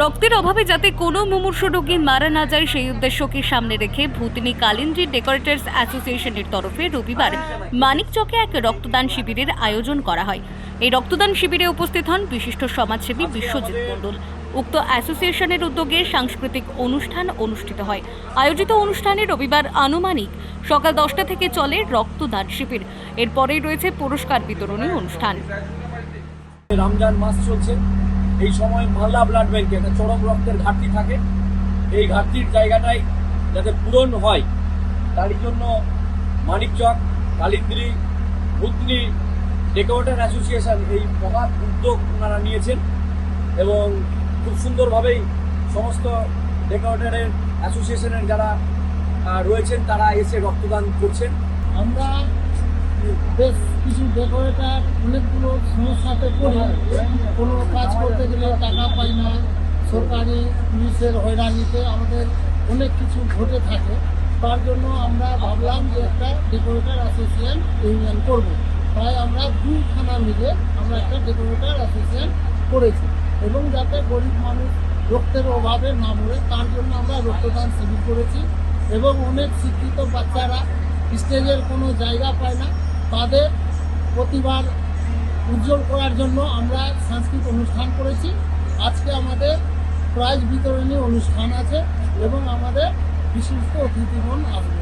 রক্তের অভাবে যাতে কোনো মুমূর্ষ রোগী মারা না যায়, সেই উদ্দেশ্যকে সামনে রেখে ভূতনি কালিন্দ্রি ডেকোরেটার্স অ্যাসোসিয়েশনের তরফে রবিবার মানিকচকে এক রক্তদান শিবিরের আয়োজন করা হয়। এই রক্তদান শিবিরে উপস্থিত হন বিশিষ্ট সমাজসেবী বিশ্বজিৎ মণ্ডল। উক্ত অ্যাসোসিয়েশনের উদ্যোগে সাংস্কৃতিক অনুষ্ঠান অনুষ্ঠিত হয়। আয়োজিত অনুষ্ঠানে রবিবার আনুমানিক সকাল দশটা থেকে চলে রক্তদান শিবির। এরপরেই রয়েছে পুরস্কার বিতরণী অনুষ্ঠান। রমজান মাস চলছে। এই সময় মালদা ব্লাড ব্যাংকে একটা চরম রক্তের ঘাটতি থাকে। এই ঘাটতির জায়গাটাই যাতে পূরণ হয়, তার জন্য মানিকচক কালিন্দ্রি ভুতনি ডেকোরেটর অ্যাসোসিয়েশন এই মহৎ উদ্যোগ ওনারা নিয়েছেন এবং খুব সুন্দরভাবেই সমস্ত ডেকোরেটারের অ্যাসোসিয়েশনের যারা রয়েছেন, তারা এসে রক্তদান করছেন। আমরা বেশ কিছু ডেকোরেটার, অনেকগুলো সমস্যাতে পড়ি কোনো কাজ করতে গেলে টাকা পাই না। সরকারি পুলিশের হয়রানিতে আমাদের অনেক কিছু ঘটে থাকে। তার জন্য আমরা ভাবলাম যে একটা ডেকোরেটার অ্যাসোসিয়েশন ইউনিয়ন করব। তাই আমরা দুইখানা মিলে আমরা একটা ডেকোরেটার অ্যাসোসিয়েশন করেছি। এবং যাতে গরিব মানুষ রক্তের অভাবে না মরে, তার জন্য আমরা রক্তদান শিবির করেছি। এবং অনেক শিক্ষিত বাচ্চারা স্টেজের কোনো জায়গা পায় না। তাদের প্রতিবার উজ্জ্বল করার জন্য আমরা সাংস্কৃতিক অনুষ্ঠান করেছি। আজকে আমাদের প্রাইজ বিতরণী অনুষ্ঠান আছে এবং আমাদের বিশিষ্ট অতিথিগণ আসবে।